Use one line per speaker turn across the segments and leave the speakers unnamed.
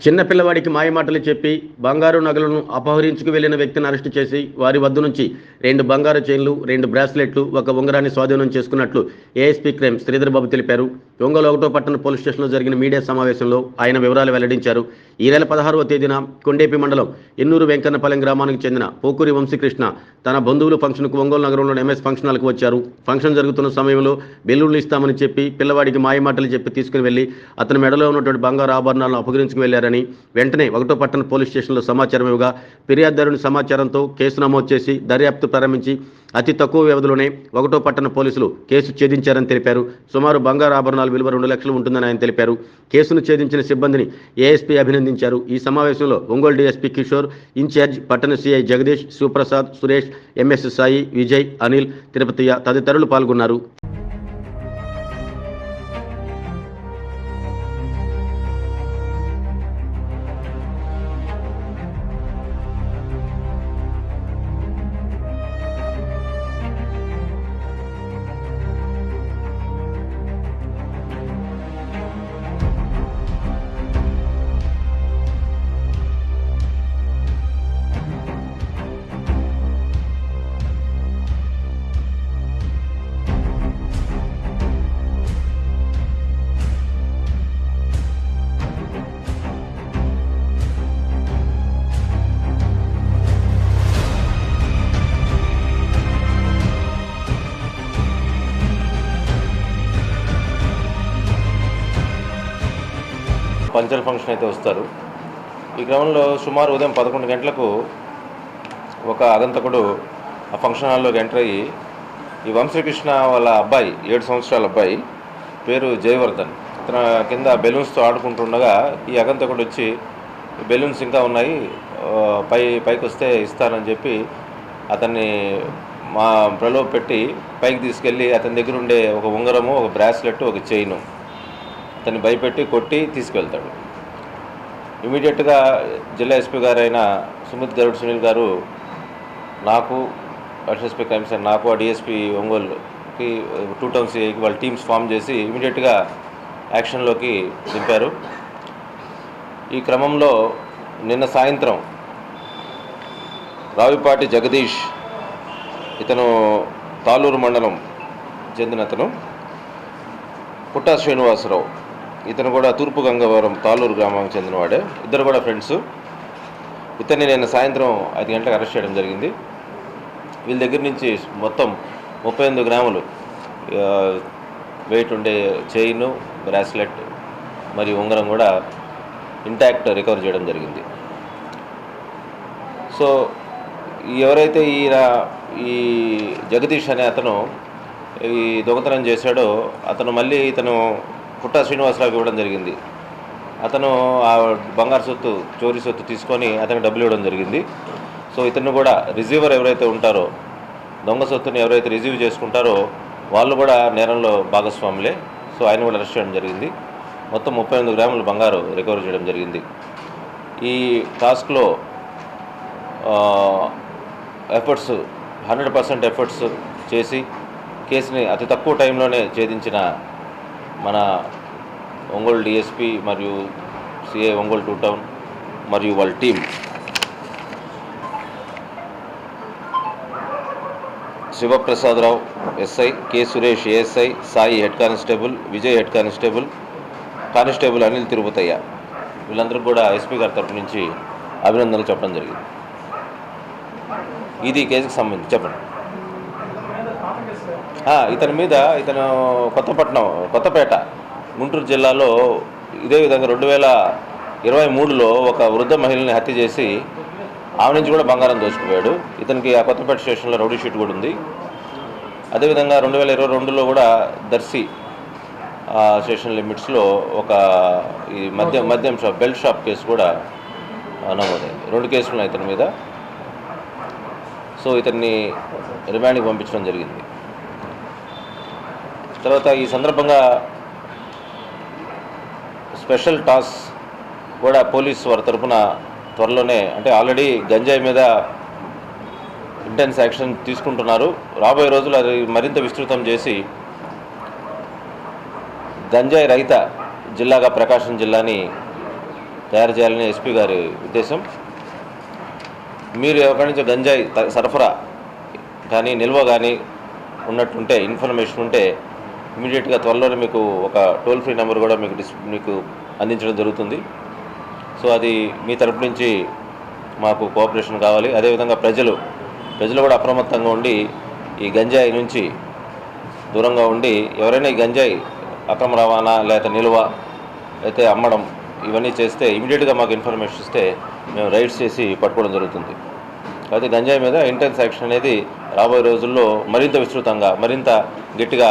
చిన్న పిల్లవాడికి మాయమాటలు చెప్పి బంగారు నగలను అపహరించుకు వెళ్ళిన వ్యక్తిని అరెస్టు చేసి వారి వద్ద నుంచి రెండు బంగారు చైన్లు రెండు బ్రాస్లెట్లు ఒక ఉంగరాన్ని స్వాధీనం చేసుకున్నట్లు ఏఎస్పీ క్రైమ్ శ్రీధర్బాబు తెలిపారు. ఒంగోలు ఒకటో పట్టణ పోలీస్ స్టేషన్లో జరిగిన మీడియా సమావేశంలో ఆయన వివరాలు వెల్లడించారు. ఈ నెల పదహారవ తేదీన కొండేపి మండలం ఎన్నూరు వెంకన్నపాలెం గ్రామానికి చెందిన పోకూరి వంశీకృష్ణ తన బంధువులు ఫంక్షన్కు ఒంగోలు నగరంలోని ఎంఎస్ ఫంక్షన్ హాల్కి వచ్చారు. ఫంక్షన్ జరుగుతున్న సమయంలో బెల్లూళ్ళు ఇస్తామని చెప్పి పిల్లవాడికి మాయమాటలు చెప్పి తీసుకుని వెళ్ళి అతని మెడలో ఉన్నటువంటి బంగారు ఆభరణాలను అపహరించుకు వెళ్ళారని వెంటనే ఒకటో పట్టణ పోలీస్ స్టేషన్లో సమాచారం ఇవ్వగా ఫిర్యాదుదారుని సమాచారంతో కేసు నమోదు చేసి దర్యాప్తు ప్రారంభించి అతి తక్కువ వ్యవధిలోనే ఒకటో పట్టణ పోలీసులు కేసు ఛేదించారని తెలిపారు. సుమారు బంగారు ఆభరణాలు విలువ రెండు లక్షలు ఉంటుందని ఆయన తెలిపారు. కేసును ఛేదించిన సిబ్బందిని ఏఎస్పీ అభినందించారు. ఈ సమావేశంలో ఒంగోలు డీఎస్పీ కిషోర్ ఇన్ఛార్జ్ పట్టణ సిఐ జగదీష్ శివప్రసాద్ సురేష్ ఎంఎస్ సాయి విజయ్ అనిల్ తిరుపతియ తదితరులు పాల్గొన్నారు.
పంచల్ ఫంక్షన్ అయితే వస్తారు. ఈ క్రమంలో సుమారు ఉదయం పదకొండు గంటలకు ఒక అగంతకుడు ఆ ఫంక్షన్ హాల్లోకి ఎంటర్ అయ్యి ఈ వంశీకృష్ణ వాళ్ళ అబ్బాయి ఏడు సంవత్సరాల అబ్బాయి పేరు జయవర్ధన్. ఇతను కింద బెలూన్స్తో ఆడుకుంటుండగా ఈ అగంతకుడు వచ్చి బెలూన్స్ ఇంకా ఉన్నాయి పై పైకి వస్తే ఇస్తానని చెప్పి అతన్ని మా ప్రలోభ పెట్టి పైకి తీసుకెళ్ళి అతని దగ్గర ఉండే ఒక ఉంగరము ఒక బ్రాస్లెట్ ఒక చైను అతన్ని భయపెట్టి కొట్టి తీసుకెళ్తాడు. ఇమీడియట్గా జిల్లా ఎస్పీ గారైన సుమిత్ గరుడ్ సునీల్ గారు నాకు ఎస్ఎస్పీ క్రైమ్స్ నాకు ఆ డిఎస్పీ ఒంగోలుకి టూ టౌన్స్ వాళ్ళ టీమ్స్ ఫామ్ చేసి ఇమీడియట్గా యాక్షన్లోకి దింపారు. ఈ క్రమంలో నిన్న సాయంత్రం రావిపాటి జగదీష్ ఇతను తాలూరు మండలం చెందిన అతను పుట్టా శ్రీనివాసరావు ఇతను కూడా తూర్పు గంగవరం తాలూరు గ్రామానికి చెందినవాడే. ఇద్దరు కూడా ఫ్రెండ్స్ ఇతన్ని నేను సాయంత్రం ఐదు గంటలకు అరెస్ట్ చేయడం జరిగింది. వీళ్ళ దగ్గర నుంచి మొత్తం ముప్పై ఎనిమిది గ్రాములు వెయిట్ ఉండే చైన్ బ్రాస్లెట్ మరియు ఉంగరం కూడా ఇంటాక్ట్ రికవర్ చేయడం జరిగింది. సో ఎవరైతే ఈయన ఈ జగదీష్ అనే అతను ఈ దొంగతనం చేశాడో అతను మళ్ళీ ఇతను పుట్ట శ్రీనివాసరావుకి ఇవ్వడం జరిగింది. అతను ఆ బంగారు సొత్తు చోరీ సొత్తు తీసుకొని అతనికి డబ్బులు ఇవ్వడం జరిగింది. సో ఇతను కూడా రిసీవర్ ఎవరైతే ఉంటారో దొంగ సొత్తుని ఎవరైతే రిసీవ్ చేసుకుంటారో వాళ్ళు కూడా నేరంలో భాగస్వాములే. సో ఆయన కూడా అరెస్ట్ చేయడం జరిగింది. మొత్తం ముప్పై ఎనిమిది గ్రాముల బంగారు రికవర్ చేయడం జరిగింది. ఈ టాస్క్లో ఎఫర్ట్స్ హండ్రెడ్ పర్సెంట్ ఎఫర్ట్స్ చేసి కేసుని అతి తక్కువ టైంలోనే ఛేదించిన మన ఒంగోలు డిఎస్పి మరియు సిఐ ఒంగోలు టూ టౌన్ మరియు వాళ్ళ team. Sivaprasadarao SI K Suresh ASI Sai head constable Vijay head constable constable Anil Tirupathaiah. వీళ్ళందరూ కూడా ఎస్పీ గారి తరపు నుంచి అభినందనలు చెప్పడం జరిగింది. ఇది కేసుకు సంబంధించి చెప్పండి. ఇతని మీద ఇతను కొత్తపట్నం కొత్తపేట గుంటూరు జిల్లాలో ఇదే విధంగా రెండు వేల ఇరవై మూడులో ఒక వృద్ధ మహిళని హత్య చేసి ఆమె నుంచి కూడా బంగారం దోచుకుపోయాడు. ఇతనికి ఆ కొత్తపేట స్టేషన్లో రౌడీ షీట్ కూడా ఉంది. అదేవిధంగా రెండు వేల ఇరవై రెండులో కూడా దర్శి ఆ స్టేషన్ లిమిట్స్లో ఒక ఈ మద్యం మద్యం షాప్ బెల్ట్ షాప్ కేసు కూడా నమోదైంది. రెండు కేసులు ఉన్నాయి ఇతని మీద. సో ఇతన్ని రిమాండ్కి పంపించడం జరిగింది. తర్వాత ఈ సందర్భంగా స్పెషల్ టాస్క్ కూడా పోలీస్ వారి తరపున త్వరలోనే అంటే ఆల్రెడీ గంజాయి మీద ఇంటెన్స్ యాక్షన్ తీసుకుంటున్నారు. రాబోయే రోజులు అది మరింత విస్తృతం చేసి గంజాయి రహిత జిల్లాగా ప్రకాశం జిల్లాని తయారు చేయాలని ఎస్పీ గారి ఉద్దేశం. మీరు ఎక్కడి నుంచి గంజాయి సరఫరా కానీ నిల్వ కానీ ఉన్నట్టుంటే ఇన్ఫర్మేషన్ ఉంటే ఇమీడియట్గా త్వరలోనే మీకు ఒక టోల్ ఫ్రీ నెంబర్ కూడా మీకు డిస్ మీకు అందించడం జరుగుతుంది. సో అది మీ తరపు నుంచి మాకు కోఆపరేషన్ కావాలి. అదేవిధంగా ప్రజలు ప్రజలు కూడా అప్రమత్తంగా ఉండి ఈ గంజాయి నుంచి దూరంగా ఉండి ఎవరైనా ఈ గంజాయి అక్రమ రవాణా లేకపోతే నిల్వ అయితే అమ్మడం ఇవన్నీ చేస్తే ఇమీడియట్గా మాకు ఇన్ఫర్మేషన్ ఇస్తే మేము రైడ్స్ చేసి పట్టుకోవడం జరుగుతుంది. అయితే గంజాయి మీద ఇంటెన్స్ యాక్షన్ అనేది రాబోయే రోజుల్లో మరింత విస్తృతంగా మరింత గట్టిగా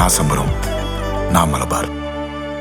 నా సంబరం నా మలబార్